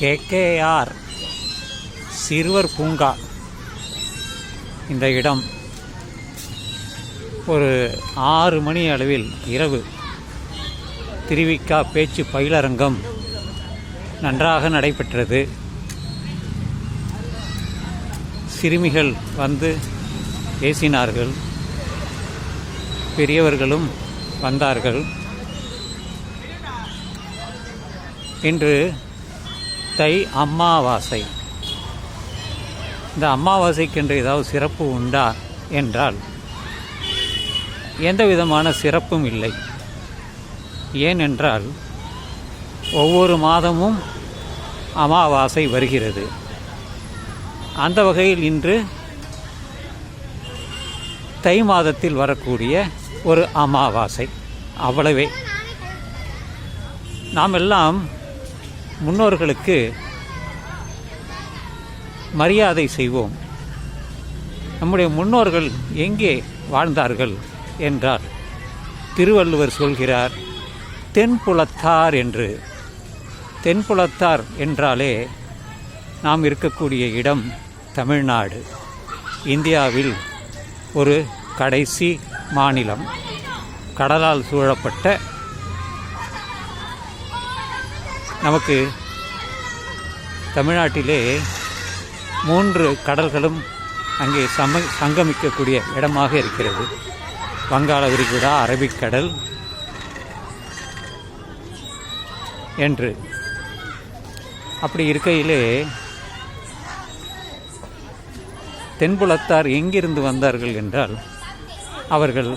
KKR சிறுவர் பூங்கா இந்த இடம் ஒரு ஆறு மணி அளவில் இரவு. திருவிக்கா பேச்சு பயிலரங்கம் நன்றாக நடைபெற்றது. சிறுமிகள் வந்து பேசினார்கள். பெரியவர்களும் வந்தார்கள். இன்று தை அமாவாசை. இந்த அமாவாசைக்கென்று ஏதாவது சிறப்பு உண்டா என்றால் எந்த விதமான சிறப்பும் இல்லை. ஏனென்றால் ஒவ்வொரு மாதமும் அமாவாசை வருகிறது. அந்த வகையில் இன்று தை மாதத்தில் வரக்கூடிய ஒரு அமாவாசை. அவ்வளவே. நாம் எல்லாம் முன்னோர்களுக்கு மரியாதை செய்வோம். நம்முடைய முன்னோர்கள் எங்கே வாழ்ந்தார்கள் என்றால் திருவள்ளுவர் சொல்கிறார் தென்புலத்தார் என்று. தென்புலத்தார் என்றாலே நாம் இருக்கக்கூடிய இடம் தமிழ்நாடு. இந்தியாவில் ஒரு கடைசி மாநிலம். கடலால் சூழப்பட்ட நமக்கு தமிழ்நாட்டிலே மூன்று கடல்களும் அங்கே சம சங்கமிக்கக்கூடிய இடமாக இருக்கிறது. வங்காள விரிகுடா அரபிக்கடல் என்று. அப்படி இருக்கையிலே தென்புலத்தார் எங்கிருந்து வந்தார்கள் என்றால் அவர்கள்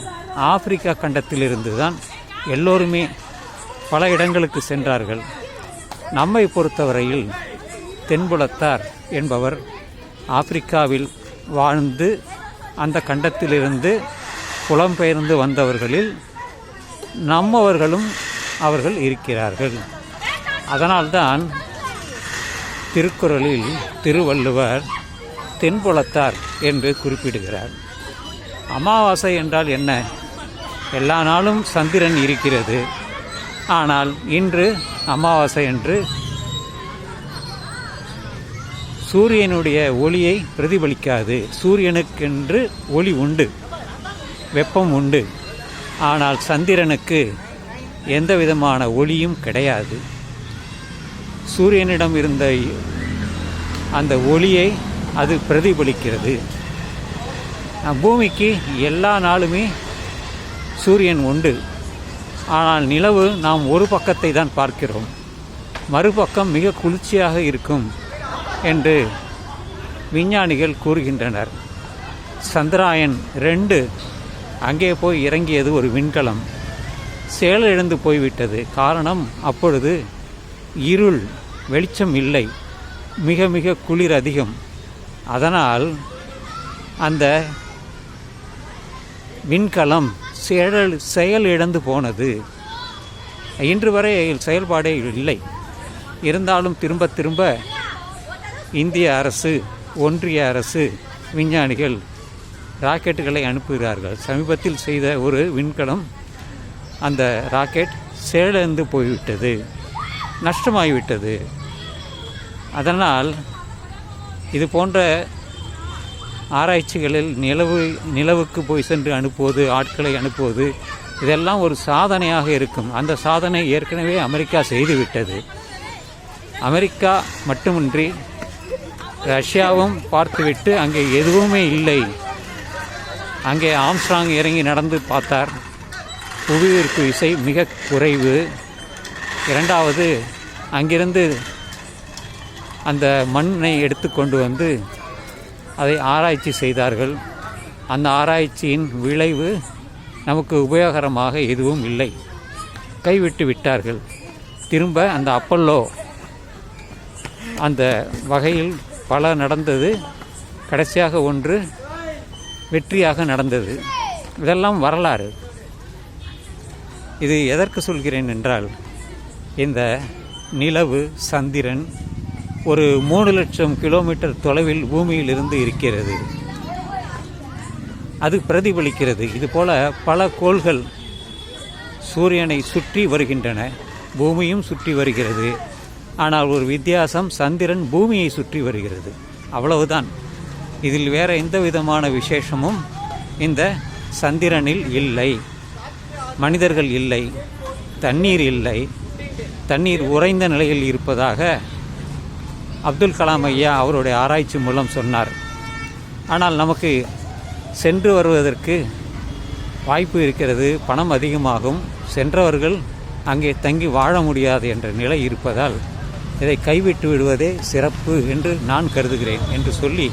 ஆப்பிரிக்கா கண்டத்திலிருந்து தான் எல்லோருமே பல இடங்களுக்கு சென்றார்கள். நம்மை பொறுத்தவரையில் தென்புலத்தார் என்பவர் ஆப்பிரிக்காவில் வாழ்ந்து அந்த கண்டத்திலிருந்து புலம்பெயர்ந்து வந்தவர்களில் நம்மவர்களும் அவர்கள் இருக்கிறார்கள். அதனால்தான் திருக்குறளில் திருவள்ளுவர் தென்புலத்தார் என்று குறிப்பிடுகிறார். அமாவாசை என்றால் என்ன? எல்லா நாளும் சந்திரன் இருக்கிறது. ஆனால் இன்று அமாவாசை என்று சூரியனுடைய ஒளியை பிரதிபலிக்காது. சூரியனுக்கென்று ஒளி உண்டு வெப்பம் உண்டு. ஆனால் சந்திரனுக்கு எந்த விதமான ஒளியும் கிடையாது. சூரியனிடம் இருந்த அந்த ஒளியை அது பிரதிபலிக்கிறது. பூமிக்கு எல்லா நாளுமே சூரியன் உண்டு. ஆனால் நிலவு நாம் ஒரு பக்கத்தை தான் பார்க்கிறோம். மறுபக்கம் மிக குளிர்ச்சியாக இருக்கும் என்று விஞ்ஞானிகள் கூறுகின்றனர். சந்திராயன் ரெண்டு. அங்கே போய் இறங்கியது ஒரு விண்கலம். செயலிழந்து போய்விட்டது. காரணம் அப்பொழுது இருள் வெளிச்சம் இல்லை. மிக மிக குளிர் அதிகம். அதனால் அந்த விண்கலம் செயல் செயல் இழந்து போனது. இன்று வரை செயல்பாடே இல்லை. இருந்தாலும் திரும்ப திரும்ப இந்திய அரசு ஒன்றிய அரசு விஞ்ஞானிகள் ராக்கெட்டுகளை அனுப்புகிறார்கள். சமீபத்தில் செய்த ஒரு விண்கலம் அந்த ராக்கெட் செயலிழந்து போய்விட்டது நஷ்டமாகிவிட்டது அதனால் இது போன்ற ஆராய்ச்சிகளில் நிலவு நிலவுக்கு போய் சென்று அனுப்புவது ஆட்களை அனுப்புவது இதெல்லாம் ஒரு சாதனையாக இருக்கும். அந்த சாதனை ஏற்கனவே அமெரிக்கா செய்துவிட்டது. அமெரிக்கா மட்டுமின்றி ரஷ்யாவும் பார்த்துவிட்டு அங்கே எதுவுமே இல்லை. அங்கே ஆம்ஸ்ட்ராங் இறங்கி நடந்து பார்த்தார். புவியீர்ப்பு விசை மிக குறைவு. இரண்டாவது அங்கிருந்து அந்த மண்ணை எடுத்து கொண்டு வந்து அதை ஆராய்ச்சி செய்தார்கள். அந்த ஆராய்ச்சியின் விளைவு நமக்கு உபயோகரமாக எதுவும் இல்லை. கைவிட்டு விட்டார்கள். திரும்ப அந்த அப்பல்லோ அந்த வகையில் பல நடந்தது. கடைசியாக ஒன்று வெற்றியாக நடந்தது. இதெல்லாம் வரலாறு. இது எதற்கு சொல்கிறேன் என்றால் இந்த நிலவு சந்திரன் ஒரு மூணு லட்சம் கிலோமீட்டர் தொலைவில் பூமியில் இருந்து இருக்கிறது. அது பிரதிபலிக்கிறது. இதுபோல் பல கோள்கள் சூரியனை சுற்றி வருகின்றன. பூமியும் சுற்றி வருகிறது. ஆனால் ஒரு வித்தியாசம் சந்திரன் பூமியை சுற்றி வருகிறது. அவ்வளவுதான். இதில் வேறு எந்த விதமான விசேஷமும் இந்த சந்திரனில் இல்லை. மனிதர்கள் இல்லை. தண்ணீர் இல்லை. தண்ணீர் உறைந்த நிலையில் இருப்பதாக அப்துல் கலாம் ஐயா அவருடைய ஆராய்ச்சி மூலம் சொன்னார். ஆனால் நமக்கு சென்று வருவதற்கு வாய்ப்பு இருக்கிறது. பணம் அதிகமாகும். சென்றவர்கள் அங்கே தங்கி வாழ முடியாது என்ற நிலை இருப்பதால் இதை கைவிட்டு விடுவதே சிறப்பு என்று நான் கருதுகிறேன் என்று சொல்லி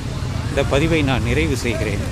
இந்த பதிவை நான் நிறைவு செய்கிறேன்.